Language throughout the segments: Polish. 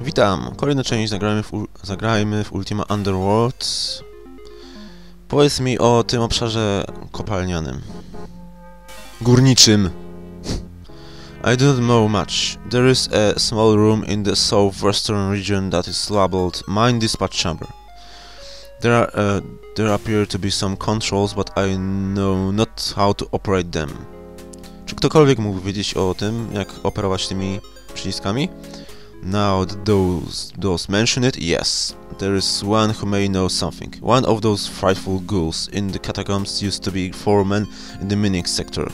Witam, kolejna część zagrajmy w, zagrajmy w Ultima Underworld. Powiedz mi o tym obszarze kopalnianym. Górniczym. I don't know much. There is a small room in the southwestern region that is labeled Mine Dispatch Chamber. There are, uh, there appear to be some controls, but I know not how to operate them. Czy ktokolwiek mógł wiedzieć o tym, jak operować tymi przyciskami? Now those those mention it, yes. There is one who may know something. One of those frightful ghouls in the catacombs used to be foreman in the mining sector.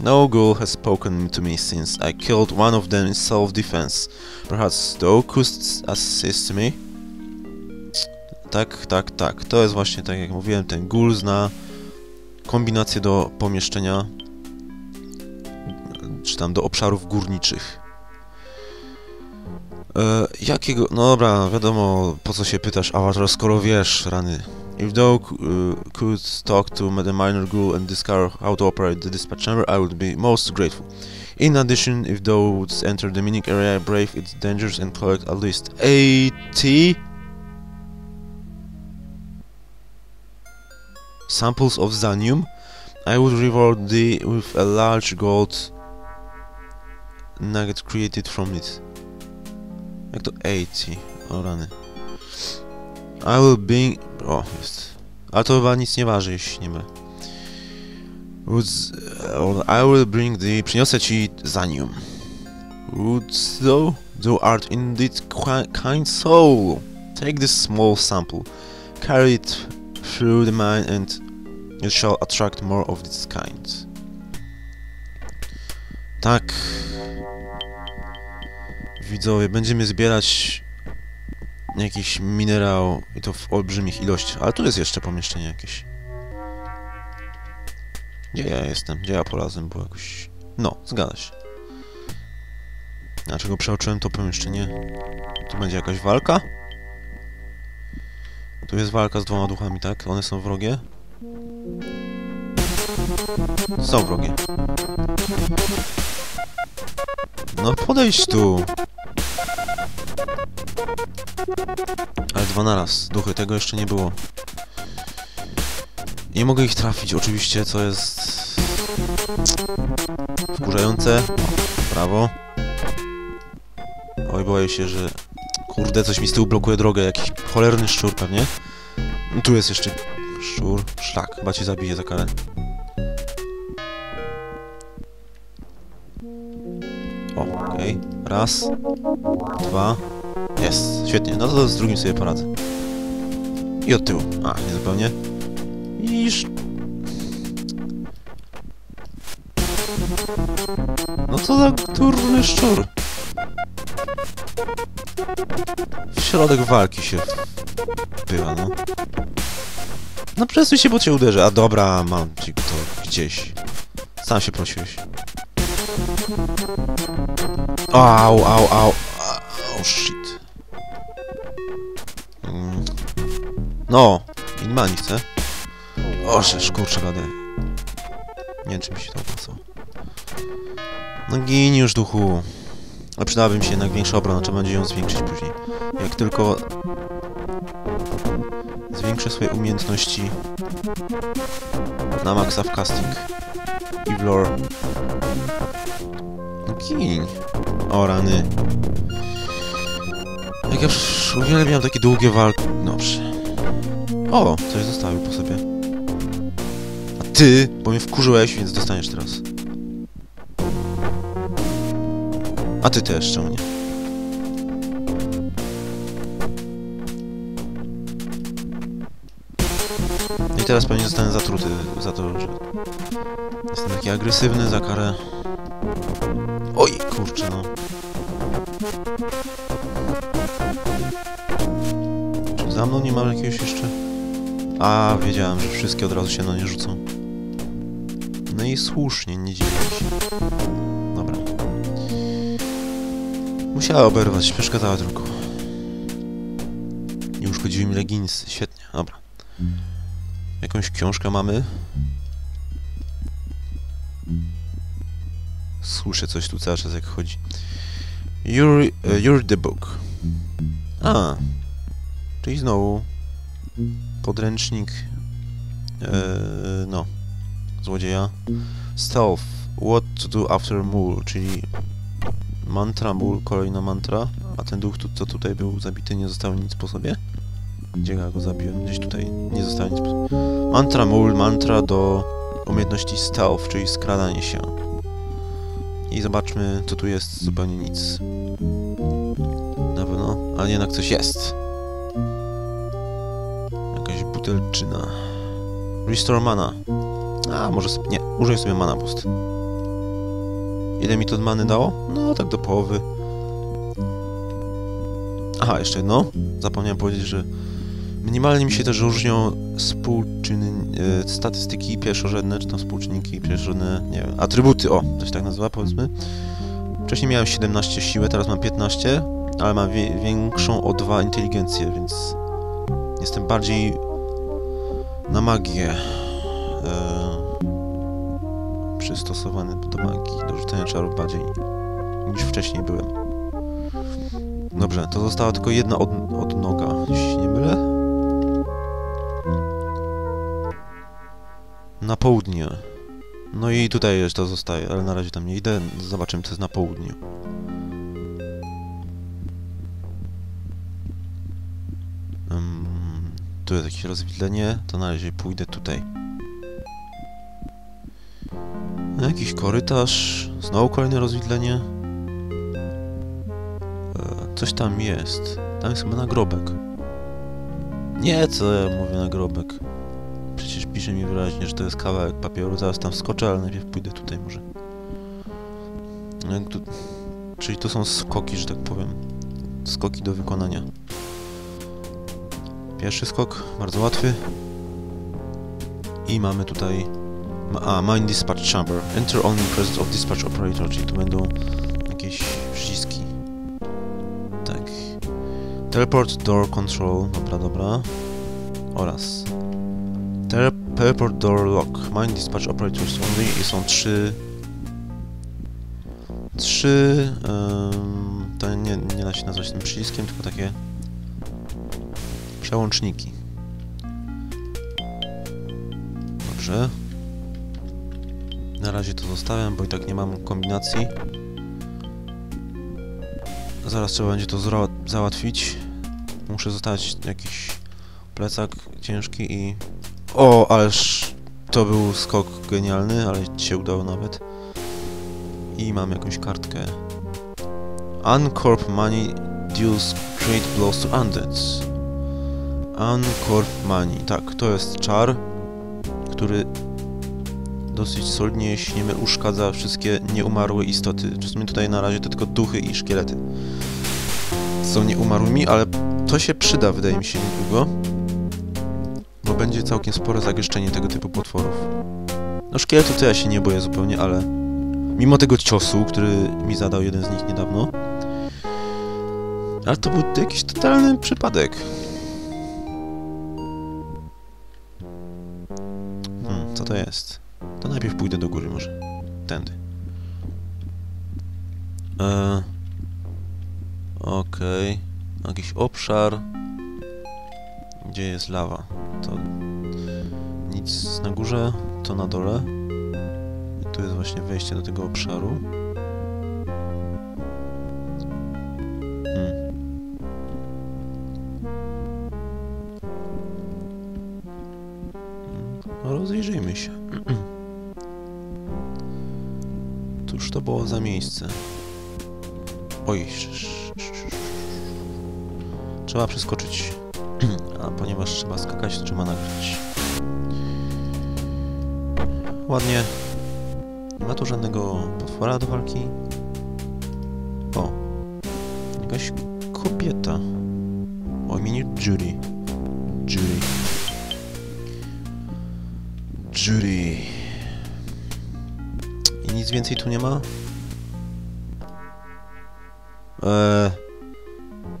No ghoul has spoken to me since I killed one of them in self-defense. Perhaps thou couldst assist me? Tak, tak, tak. To jest właśnie tak jak mówiłem, ten ghoul zna kombinację do pomieszczenia czy tam do obszarów górniczych. E, jakiego... No dobra, wiadomo po co się pytasz, Avatar, skoro wiesz, rany. If thou uh, could talk to the minor ghoul and discover how to operate the dispatch chamber, I would be most grateful. In addition, if thou wouldst enter the mining area, brave its dangers and collect at least 80 samples of Zanium, I would reward thee with a large gold nugget created from it. Jak to 80? O rany. I will bring... O, jest. Ale to chyba nic nie waży, jeśli nie ma. Woods... I will bring the... Przyniosę ci zanium. Woods thou? Thou art indeed kind soul. Take this small sample. Carry it through the mine and it shall attract more of this kind. Tak. Widzowie, będziemy zbierać jakiś minerał i to w olbrzymich ilościach. Ale tu jest jeszcze pomieszczenie jakieś. Gdzie ja jestem? Gdzie ja polazłem? Było jakoś... No, zgadza się. Dlaczego przeoczyłem to pomieszczenie? Tu będzie jakaś walka? Tu jest walka z dwoma duchami, tak? One są wrogie? Są wrogie. No podejdź tu! Ale dwa naraz. Duchy, tego jeszcze nie było. Nie mogę ich trafić, oczywiście, co jest... Wkurzające. Brawo. Oj, boję się, że... Kurde, coś mi z tyłu blokuje drogę. Jakiś cholerny szczur pewnie. No, tu jest jeszcze szczur. Szlak, chyba cię zabije za karę. O, okej. Raz. Dwa. Jest, świetnie. No to z drugim sobie poradzę. I od tyłu. A, nie zupełnie. Iż... No co za turny szczur. W środek walki się była, no. No przesuń się, bo cię uderzę. A dobra, mam ci to gdzieś. Sam się prosiłeś. Au, au, au. Oh shit. No, Inmani chce. O, kurczę, gadę. Nie wiem, czy mi się to opłacało. No gin już, duchu. Ale przydałaby mi się jednak większa obrona, trzeba będzie ją zwiększyć później. Jak tylko zwiększę swoje umiejętności na maksa w casting i w lore. No gin. O rany. Jak ja już uwielbiam takie długie walki. Dobrze. O, coś zostawił po sobie. A ty, bo mnie wkurzyłeś, więc dostaniesz teraz. A ty też, czemu nie? I teraz pewnie zostanę zatruty za to, że jestem taki agresywny za karę. Oj, kurczę, no. Czy za mną nie mam jakiegoś jeszcze? A, wiedziałem, że wszystkie od razu się na nie rzucą. No i słusznie, nie dziwię się. Dobra. Musiała oberwać, przeszkadzała tylko. Nie uszkodziły mi leginsy, świetnie, dobra. Jakąś książkę mamy? Słyszę coś tu cały czas jak chodzi. You're, uh, you're the book. A, czyli znowu podręcznik, e, no, złodzieja. Stealth, what to do after mule, czyli mantra mule, kolejna mantra, a ten duch, co tutaj był zabity, nie został nic po sobie? Gdzie ja go zabiłem? Gdzieś tutaj nie zostało nic po sobie. Mantra mule, mantra do umiejętności stealth, czyli skradanie się. I zobaczmy, co tu jest, zupełnie nic. Na pewno, ale jednak coś jest. Butelczyna. Restore mana. A, może sobie... Nie, użyj sobie mana boost. Ile mi to many dało? No, tak do połowy. Aha, jeszcze jedno. Zapomniałem powiedzieć, że minimalnie mi się też różnią współczynni... E, statystyki pierwszorzędne, czy tam współczynniki pierwszorzędne, nie wiem, atrybuty, o, to się tak nazywa, powiedzmy. Wcześniej miałem 17 siłę, teraz mam 15, ale mam wie większą o 2 inteligencję, więc jestem bardziej na magię e, przystosowany do magii, do rzucania czarów bardziej niż wcześniej byłem. Dobrze, to została tylko jedna od, odnoga, jeśli się nie mylę. Na południe. No i tutaj jeszcze zostaje, ale na razie tam nie idę. Zobaczymy, co jest na południu. Tu jest jakieś rozwidlenie, to na razie pójdę tutaj. Jakiś korytarz, znowu kolejne rozwidlenie. E, coś tam jest. Tam jest chyba nagrobek. Nie, co ja mówię nagrobek. Przecież pisze mi wyraźnie, że to jest kawałek papieru. Zaraz tam skoczę, ale najpierw pójdę tutaj może. Jak tu... Czyli to są skoki, że tak powiem. Skoki do wykonania. Pierwszy skok, bardzo łatwy. I mamy tutaj... A, Mine Dispatch Chamber. Enter only presence of Dispatch Operator, czyli tu będą jakieś przyciski. Tak. Teleport Door Control, dobra, dobra. Oraz Tele Teleport Door Lock. Mine Dispatch Operators only i są trzy... Trzy... Um, to nie, nie da się nazwać tym przyciskiem, tylko takie... Przełączniki. Dobrze. Na razie to zostawiam, bo i tak nie mam kombinacji. Zaraz trzeba będzie to załatwić. Muszę zostawić jakiś plecak ciężki i... O, ależ to był skok genialny, ale się udało nawet. I mam jakąś kartkę. Uncorp Money deals great blows to undeads. Uncorp Money. Tak, to jest czar, który dosyć solidnie, jeśli nie uszkadza wszystkie nieumarłe istoty. W sumie tutaj na razie to tylko duchy i szkielety są nieumarłymi, ale to się przyda, wydaje mi się, niedługo. Bo będzie całkiem spore zagęszczenie tego typu potworów. No szkieletu to ja się nie boję zupełnie, ale mimo tego ciosu, który mi zadał jeden z nich niedawno, ale to był jakiś totalny przypadek. To jest? To najpierw pójdę do góry może. Tędy. Eee, Okej. Okay. Jakiś obszar. Gdzie jest lawa? To nic na górze, to na dole. I tu jest właśnie wejście do tego obszaru. Cóż to było za miejsce? Oj, trzeba przeskoczyć. A ponieważ trzeba skakać, to trzeba nagrać. Ładnie. Nie ma tu żadnego potwora do walki. O. Jakaś kobieta. O imieniu Judy. Więcej tu nie ma? Eee,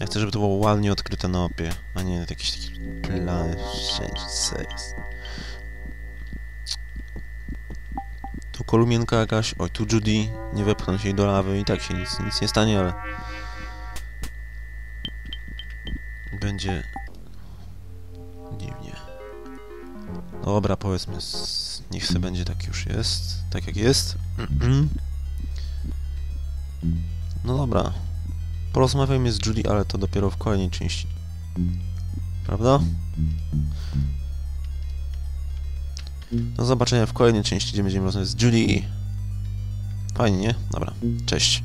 ja chcę, żeby to było ładnie odkryte na opie, a nie jakieś takie plany jest. Tu kolumienka jakaś, oj tu Judy, nie wepchnąć jej do lawy i tak się nic, nic nie stanie, ale... będzie dziwnie. Dobra, powiedzmy, s- niech se będzie tak już jest, tak jak jest. No dobra. Porozmawiajmy z Judy, ale to dopiero w kolejnej części. Prawda? Do zobaczenia w kolejnej części, gdzie będziemy rozmawiać z Judy. Fajnie, nie? Dobra, cześć.